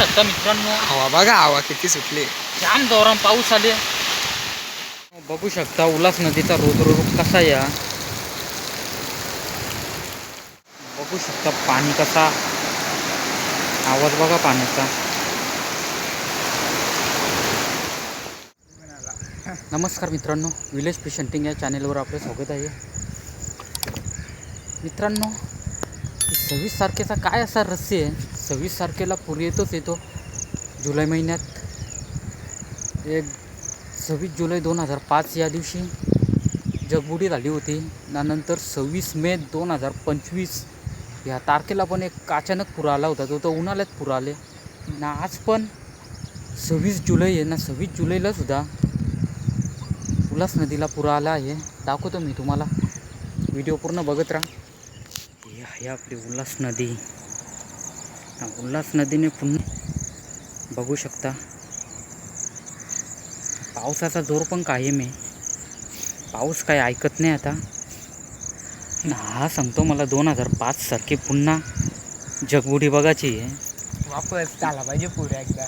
शकता मित्रांनो. हवा बघा हवा किती सुटली. जाम जोरान पाऊस आले. बघू शकता उल्हास नदीचा रुद्ररूप कसा या. बघू शकता पाणी कसा. आवाज बघा पाण्याचा. नमस्कार मित्रांनो विलेज फिश हंटिंग या चॅनेलवर आपलं स्वागत आहे. मित्रांनो सव्वीस तारखेचा काय असा रस्सी आहे? सव्वीस तारखेला पूर येतोच येतो. जुलै महिन्यात. एक सव्वीस जुलै दोन हजार पाच या दिवशी जगबुडी झाली होती. त्यानंतर सव्वीस मे दोन हजार पंचवीस या तारखेला पण एक अचानक पूर आला होता. तो तर उन्हाळ्यात पूर आले. ना आज पण सव्वीस जुलै आहे ना सव्वीस जुलैला सुद्धा उल्हास नदीला पूर आला आहे. दाखवतो मी तुम्हाला. व्हिडिओ पूर्ण बघत राहा. ही आहे आपली उल्हास नदी. उल्हास नदीने पुन्हा बघू शकता. पावसाचा जोर पण कायम आहे. पाऊस काय ऐकत नाही आता. ना हा सांगतो मला दोन हजार पाच सारखी पुन्हा जगबुडी बघायची आहे. वापस झाला पाहिजे पुऱ्या एकदा.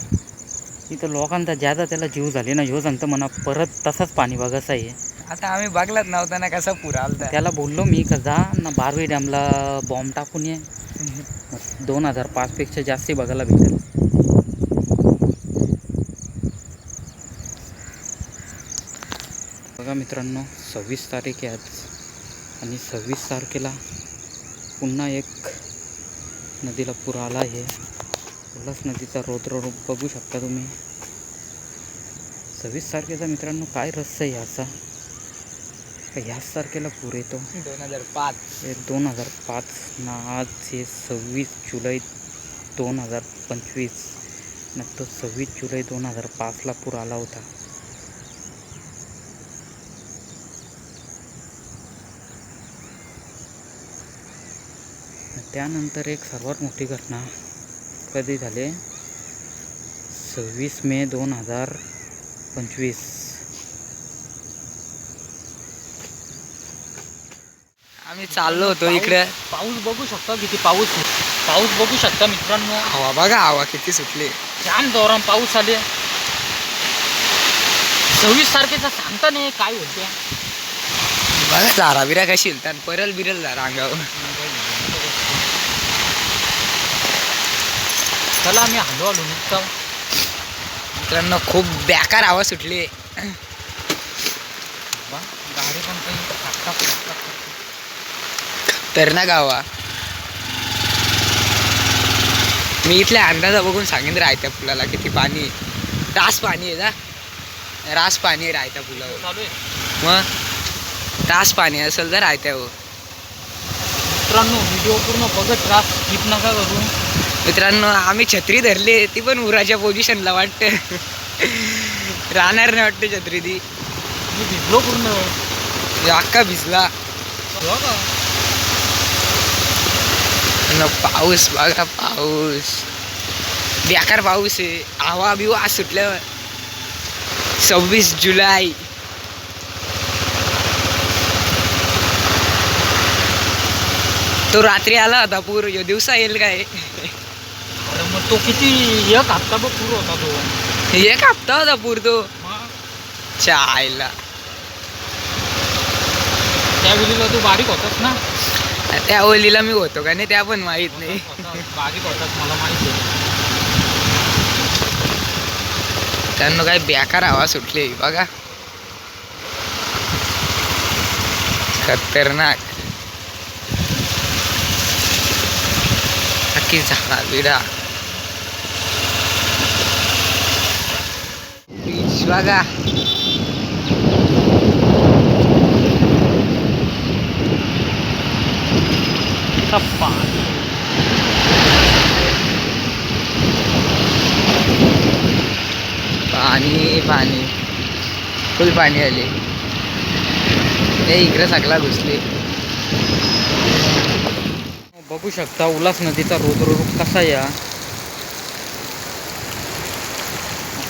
इथं लोकांचा ज्यादा त्याला जीव झाले ना ह्यो सांगतो म्हणा परत तसाच पाणी बघायचं आहे. आता आम्ही बघलाच नव्हता ना कसा पूर आलता. त्याला बोललो मी का जा ना बारवी डॅमला बॉम्ब टाकून ये. दोन हजार पाचपेक्षा जास्ती बघायला भेटेल. बघा मित्रांनो सव्वीस तारीख आहे आज. आणि सव्वीस तारखेला पुन्हा एक नदीला पूर आला आहे. उल्हास नदीचा रौद्र रूप बघू शकता तुम्ही. सव्वीस तारखेचा मित्रांनो काय रहस्य आहे याचा? ह्याच तारखेला पूर येतो? दोन हजार पाच. दोन हजार पाच ना आज हे सव्वीस जुलै दोन हजार पंचवीस. ना तो सव्वीस जुलै दोन हजार पाचला पूर आला होता. त्यानंतर एक सर्वात मोठी घटना कधी झाले? सव्वीस मे दोन हजार पंचवीस. आम्ही चाललो होतो इकडे. पाऊस बघू शकता किती पाऊस. पाऊस बघू शकता मित्रांनो. हवा बघा हवा किती सुटली. जाम जोरान पाऊस आले. सव्वीस तारखेचा सांगता नाही काय होते बघा चारा बिरा कशी हिलतात परल बिरल झाला अंगावर. चला आम्ही हलो हलो निघतो. मित्रांनो खूप बेकार हवा सुटली. बा, गाडी पण काही. तर ना गावा मी इथल्या अंदाजा बघून सांगेन रायत्या फुलाला किती पाणी. रास पाणी आहे ना? रास पाणी आहे रायत्या आहे. मग? रास पाणी असेल तर रायत्यावर मित्रांनो व्हिडिओ पूर्ण बघत राहा. स्किप नका करू. मित्रांनो आम्ही छत्री धरली ती पण उराच्या पोझिशनला वाटते. राहणार नाही वाटते छत्री ती. मी भिजलो पूर्ण. अख्खा भिजला. हो का? न पाऊस बघा पाऊस बेकार पाऊस आहे हवा बिवा सुटल्या सव्वीस जुलै तो रात्री आला होता पूर ह्यो दिवसा येईल काय मग तो किती एक हप्ता बघ पूर होता तो एक हप्ता होता पूर तो चायला त्या वेळेला तू बारीक होतास ना त्या ओलीला मी होतो का नाही त्या पण माहीत नाही. त्यांना काय बेकार हवा सुटली बघा. खतरनाक. अख्खी झाडा बिडा बघा. टप्पा पाणी पाणी. फुल पाणी आले. ते इकडे सगळा घुसले. बघू शकता उल्हास नदीचा रुद्ररूप कसा या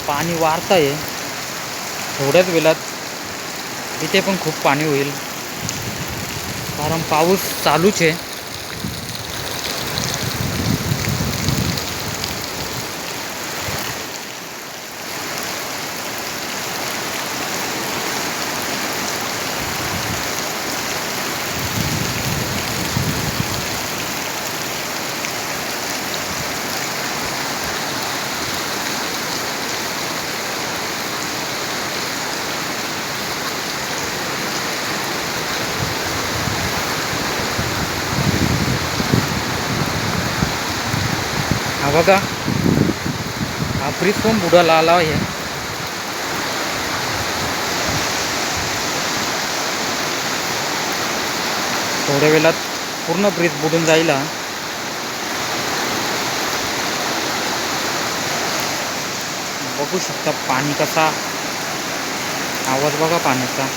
पाणी वाढत आहे थोड्याच वेळात इथे पण खूप पाणी होईल. कारण पाऊस चालूच आहे. बघा हा ब्रिज पण बुडाला आला आहे. थोड्या वेळात पूर्ण ब्रिज बुडून जाईल बघू शकता पाणी कसा? आवाज बघा पाण्याचा.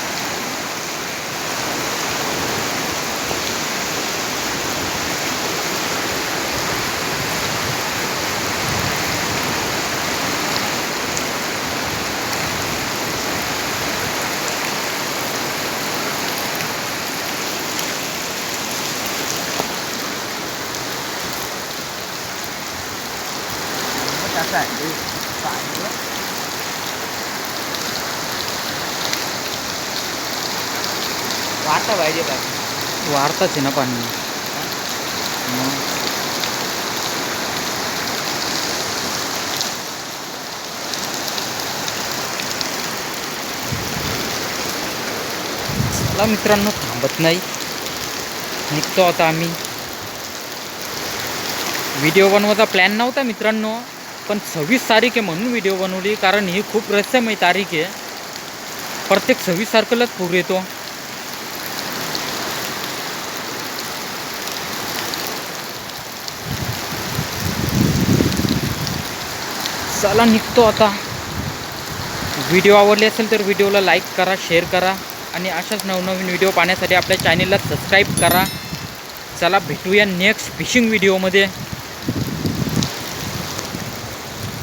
कसं पाणी वाटतं पाहिजे पाणी वाढताच आहे ना पाणी. चला मित्रांनो थांबत नाही. निघतो आता आम्ही. व्हिडिओ बनवायचा प्लॅन नव्हता मित्रांनो. पण सव्वीस तारीख आहे म्हणून व्हिडिओ बनवली कारण ही खूप रहस्यमय तारीख आहे. प्रत्येक सव्वीस तारखेलाच पूर येतो. चला निघतो आता. व्हिडिओ आवडले असेल तर व्हिडिओला लाईक करा शेअर करा आणि अशाच नवनवीन व्हिडिओ पाहण्यासाठी आपल्या चॅनेलला सबस्क्राईब करा. चला भेटूया नेक्स्ट फिशिंग व्हिडिओमध्ये